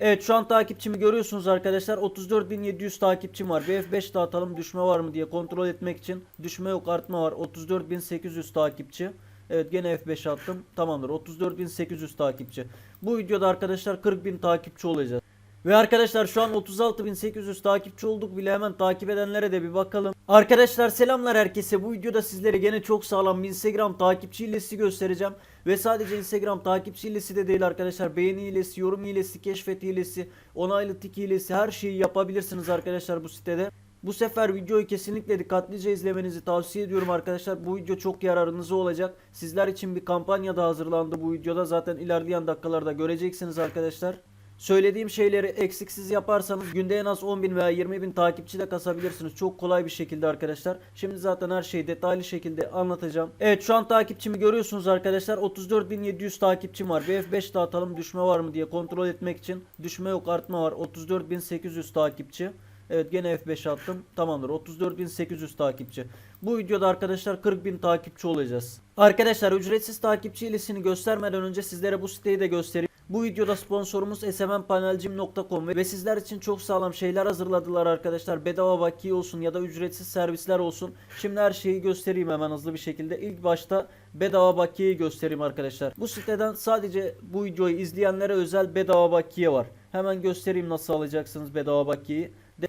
Evet şu an takipçimi görüyorsunuz arkadaşlar. 34.700 takipçim var. Bir F5 dağıtalım düşme var mı diye kontrol etmek için. Düşme yok artma var. 34.800 takipçi. Evet gene F5 attım. Tamamdır. 34.800 takipçi. Bu videoda arkadaşlar 40.000 takipçi olacağız. Ve arkadaşlar şu an 36.800 takipçi olduk bile hemen takip edenlere de bir bakalım. Arkadaşlar selamlar herkese. Bu videoda sizlere gene çok sağlam bir Instagram takipçi hilesi göstereceğim. Ve sadece Instagram takipçi hilesi de değil arkadaşlar. Beğeni hilesi, yorum hilesi, keşfet hilesi, onaylı tik hilesi her şeyi yapabilirsiniz arkadaşlar bu sitede. Bu sefer videoyu kesinlikle dikkatlice izlemenizi tavsiye ediyorum arkadaşlar. Bu video çok yararınıza olacak. Sizler için bir kampanya da hazırlandı bu videoda. Zaten ilerleyen dakikalarda göreceksiniz arkadaşlar. Söylediğim şeyleri eksiksiz yaparsanız günde en az 10.000 veya 20.000 takipçi de kasabilirsiniz. Çok kolay bir şekilde arkadaşlar. Şimdi zaten her şeyi detaylı şekilde anlatacağım. Evet şu an takipçimi görüyorsunuz arkadaşlar. 34.700 takipçim var. Bir F5 dağıtalım düşme var mı diye kontrol etmek için. Düşme yok artma var. 34.800 takipçi. Evet gene F5 attım. Tamamdır. 34.800 takipçi. Bu videoda arkadaşlar 40.000 takipçi olacağız. Arkadaşlar ücretsiz takipçi ilesini göstermeden önce sizlere bu siteyi de göstereyim. Bu videoda sponsorumuz smmpaneelcim.com ve sizler için çok sağlam şeyler hazırladılar arkadaşlar. Bedava bakiye olsun ya da ücretsiz servisler olsun. Şimdi her şeyi göstereyim hemen hızlı bir şekilde. İlk başta bedava bakiyeyi göstereyim arkadaşlar. Bu siteden sadece bu videoyu izleyenlere özel bedava bakiye var. Hemen göstereyim nasıl alacaksınız bedava bakiyeyi. De-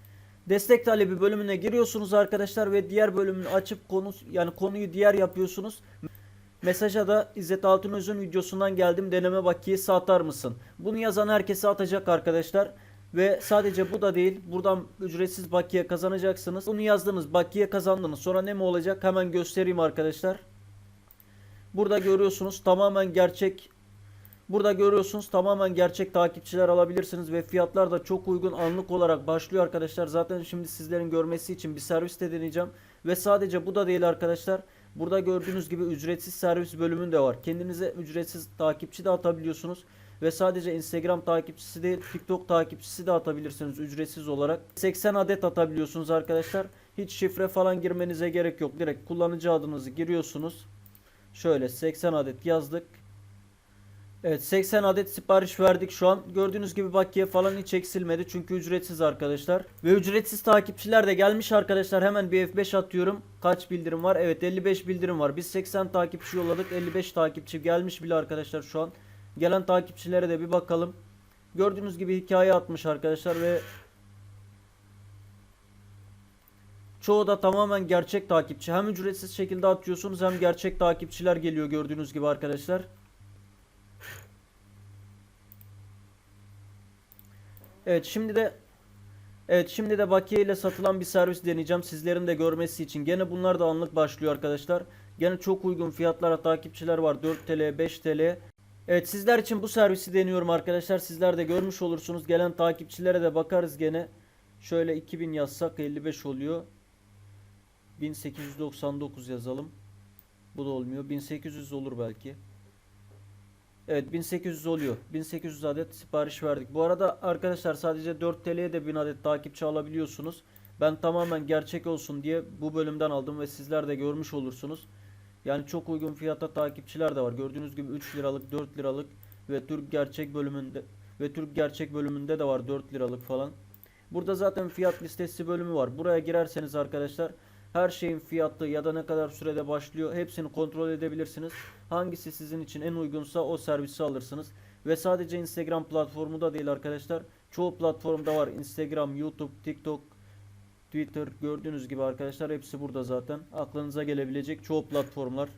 Destek talebi bölümüne giriyorsunuz arkadaşlar ve diğer bölümünü açıp konu yani konuyu diğer yapıyorsunuz. Mesaja da İzzet Altınöz'ün videosundan geldim deneme bakiyesi atar mısın? Bunu yazan herkese atacak arkadaşlar. Ve sadece bu da değil. Buradan ücretsiz bakiye kazanacaksınız. Bunu yazdınız bakiye kazandınız. Sonra ne mi olacak? Hemen göstereyim arkadaşlar. Burada görüyorsunuz tamamen gerçek Burada görüyorsunuz tamamen gerçek takipçiler alabilirsiniz ve fiyatlar da çok uygun anlık olarak başlıyor arkadaşlar. Zaten şimdi sizlerin görmesi için bir servis de deneyeceğim. Ve sadece bu da değil arkadaşlar. Burada gördüğünüz gibi ücretsiz servis bölümü de var. Kendinize ücretsiz takipçi de atabiliyorsunuz. Ve sadece Instagram takipçisi değil TikTok takipçisi de atabilirsiniz ücretsiz olarak. 80 adet atabiliyorsunuz arkadaşlar. Hiç şifre falan girmenize gerek yok. Direkt kullanıcı adınızı giriyorsunuz. Şöyle 80 adet yazdık. Evet 80 adet sipariş verdik şu an. Gördüğünüz gibi bakiye falan hiç eksilmedi. Çünkü ücretsiz arkadaşlar. Ve ücretsiz takipçiler de gelmiş arkadaşlar. Hemen bir F5 atıyorum. Kaç bildirim var? Evet 55 bildirim var. Biz 80 takipçi yolladık. 55 takipçi gelmiş bile arkadaşlar şu an. Gelen takipçilere de bir bakalım. Gördüğünüz gibi hikaye atmış arkadaşlar ve Çoğu da tamamen gerçek takipçi. Hem ücretsiz şekilde atıyorsunuz hem gerçek takipçiler geliyor gördüğünüz gibi arkadaşlar. Evet şimdi de Evet şimdi de bakiye ile satılan bir servis deneyeceğim sizlerin de görmesi için. Gene bunlar da anlık başlıyor arkadaşlar. Gene çok uygun fiyatlara takipçiler var. 4 TL 5 TL. Evet sizler için bu servisi deniyorum arkadaşlar. Sizler de görmüş olursunuz. Gelen takipçilere de bakarız gene. Şöyle 2000 yazsak 55 oluyor. 1899 yazalım. Bu da olmuyor. 1800 olur belki. Evet 1800 oluyor. 1800 adet sipariş verdik. Bu arada arkadaşlar sadece 4 TL'ye de 1000 adet takipçi alabiliyorsunuz. Ben tamamen gerçek olsun diye bu bölümden aldım ve sizler de görmüş olursunuz. Yani çok uygun fiyata takipçiler de var. Gördüğünüz gibi 3 liralık, 4 liralık ve Türk gerçek bölümünde ve Türk gerçek bölümünde de var 4 liralık falan. Burada zaten fiyat listesi bölümü var. Buraya girerseniz arkadaşlar her şeyin fiyatı ya da ne kadar sürede başlıyor hepsini kontrol edebilirsiniz. Hangisi sizin için en uygunsa o servisi alırsınız. Ve sadece Instagram platformu da değil arkadaşlar. Çoğu platformda var. Instagram, YouTube, TikTok, Twitter gördüğünüz gibi arkadaşlar hepsi burada zaten. Aklınıza gelebilecek çoğu platformlar.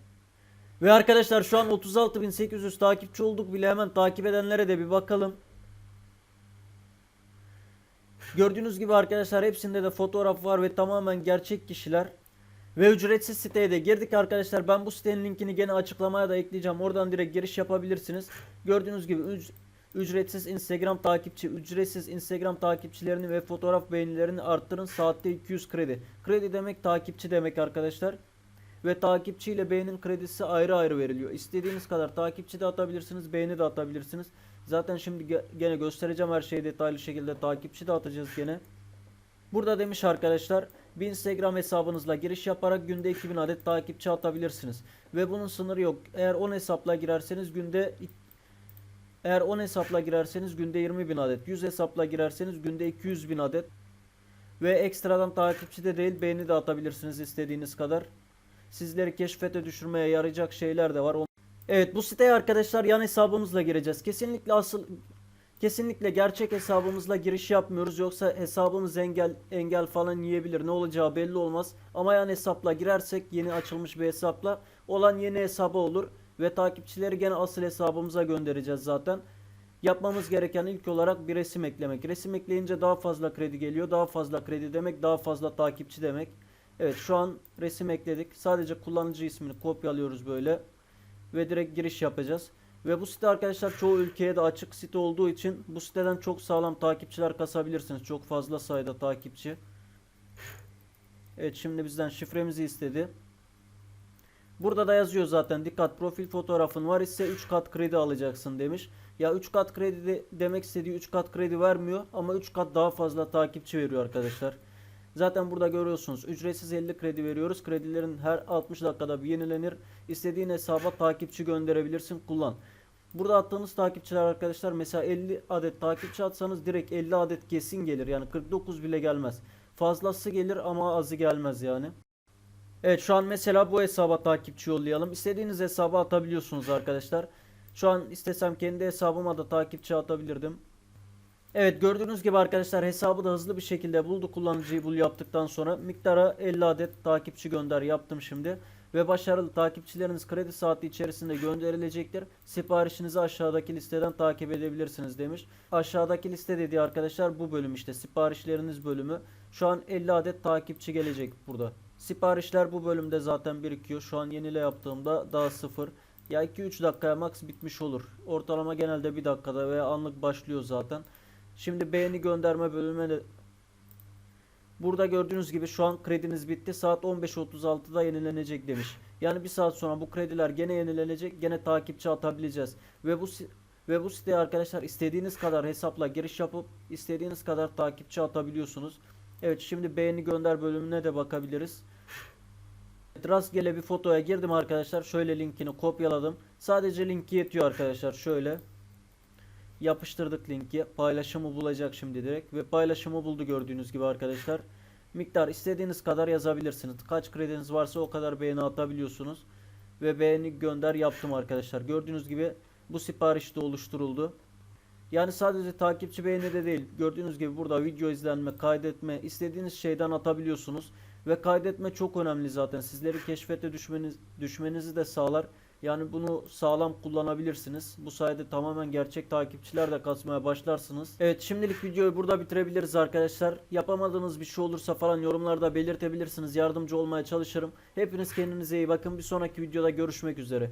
Ve arkadaşlar şu an 36.800 takipçi olduk bile hemen takip edenlere de bir bakalım. Gördüğünüz gibi arkadaşlar hepsinde de fotoğraf var ve tamamen gerçek kişiler. Ve ücretsiz siteye de girdik arkadaşlar. Ben bu sitenin linkini gene açıklamaya da ekleyeceğim. Oradan direkt giriş yapabilirsiniz. Gördüğünüz gibi üc- ücretsiz Instagram takipçi, ücretsiz Instagram takipçilerini ve fotoğraf beğenilerini arttırın. Saatte 200 kredi. Kredi demek takipçi demek arkadaşlar. Ve takipçiyle beğenin kredisi ayrı ayrı veriliyor. İstediğiniz kadar takipçi de atabilirsiniz, beğeni de atabilirsiniz. Zaten şimdi ge- gene göstereceğim her şeyi detaylı şekilde takipçi de atacağız gene. Burada demiş arkadaşlar bir Instagram hesabınızla giriş yaparak günde 2000 adet takipçi atabilirsiniz. Ve bunun sınırı yok. Eğer 10 hesapla girerseniz günde Eğer 10 hesapla girerseniz günde 20 bin adet. 100 hesapla girerseniz günde 200 bin adet. Ve ekstradan takipçi de değil beğeni de atabilirsiniz istediğiniz kadar. Sizleri keşfete düşürmeye yarayacak şeyler de var. Evet bu siteye arkadaşlar yan hesabımızla gireceğiz. Kesinlikle asıl kesinlikle gerçek hesabımızla giriş yapmıyoruz. Yoksa hesabımız engel engel falan yiyebilir. Ne olacağı belli olmaz. Ama yan hesapla girersek yeni açılmış bir hesapla olan yeni hesabı olur ve takipçileri gene asıl hesabımıza göndereceğiz zaten. Yapmamız gereken ilk olarak bir resim eklemek. Resim ekleyince daha fazla kredi geliyor. Daha fazla kredi demek daha fazla takipçi demek. Evet şu an resim ekledik. Sadece kullanıcı ismini kopyalıyoruz böyle. Ve direkt giriş yapacağız. Ve bu site arkadaşlar çoğu ülkeye de açık site olduğu için bu siteden çok sağlam takipçiler kasabilirsiniz. Çok fazla sayıda takipçi. Evet şimdi bizden şifremizi istedi. Burada da yazıyor zaten dikkat profil fotoğrafın var ise 3 kat kredi alacaksın demiş. Ya 3 kat kredi de, demek istediği 3 kat kredi vermiyor ama 3 kat daha fazla takipçi veriyor arkadaşlar. Zaten burada görüyorsunuz ücretsiz 50 kredi veriyoruz. Kredilerin her 60 dakikada bir yenilenir. İstediğin hesaba takipçi gönderebilirsin kullan. Burada attığınız takipçiler arkadaşlar mesela 50 adet takipçi atsanız direkt 50 adet kesin gelir. Yani 49 bile gelmez. Fazlası gelir ama azı gelmez yani. Evet şu an mesela bu hesaba takipçi yollayalım. İstediğiniz hesaba atabiliyorsunuz arkadaşlar. Şu an istesem kendi hesabıma da takipçi atabilirdim. Evet gördüğünüz gibi arkadaşlar hesabı da hızlı bir şekilde buldu kullanıcıyı bul yaptıktan sonra miktara 50 adet takipçi gönder yaptım şimdi. Ve başarılı takipçileriniz kredi saati içerisinde gönderilecektir. Siparişinizi aşağıdaki listeden takip edebilirsiniz demiş. Aşağıdaki liste dediği arkadaşlar bu bölüm işte siparişleriniz bölümü. Şu an 50 adet takipçi gelecek burada. Siparişler bu bölümde zaten birikiyor. Şu an yenile yaptığımda daha sıfır. Ya 2-3 dakikaya max bitmiş olur. Ortalama genelde 1 dakikada veya anlık başlıyor zaten. Şimdi beğeni gönderme bölümüne Burada gördüğünüz gibi şu an krediniz bitti. Saat 15.36'da yenilenecek demiş. Yani bir saat sonra bu krediler gene yenilenecek. Gene takipçi atabileceğiz. Ve bu ve bu siteye arkadaşlar istediğiniz kadar hesapla giriş yapıp istediğiniz kadar takipçi atabiliyorsunuz. Evet şimdi beğeni gönder bölümüne de bakabiliriz. Evet, Rastgele bir fotoya girdim arkadaşlar. Şöyle linkini kopyaladım. Sadece linki yetiyor arkadaşlar. Şöyle yapıştırdık linki. Paylaşımı bulacak şimdi direkt. Ve paylaşımı buldu gördüğünüz gibi arkadaşlar. Miktar istediğiniz kadar yazabilirsiniz. Kaç krediniz varsa o kadar beğeni atabiliyorsunuz. Ve beğeni gönder yaptım arkadaşlar. Gördüğünüz gibi bu sipariş de oluşturuldu. Yani sadece takipçi beğeni de değil. Gördüğünüz gibi burada video izlenme, kaydetme, istediğiniz şeyden atabiliyorsunuz. Ve kaydetme çok önemli zaten. Sizleri keşfete düşmeniz, düşmenizi de sağlar. Yani bunu sağlam kullanabilirsiniz. Bu sayede tamamen gerçek takipçiler de kasmaya başlarsınız. Evet şimdilik videoyu burada bitirebiliriz arkadaşlar. Yapamadığınız bir şey olursa falan yorumlarda belirtebilirsiniz. Yardımcı olmaya çalışırım. Hepiniz kendinize iyi bakın. Bir sonraki videoda görüşmek üzere.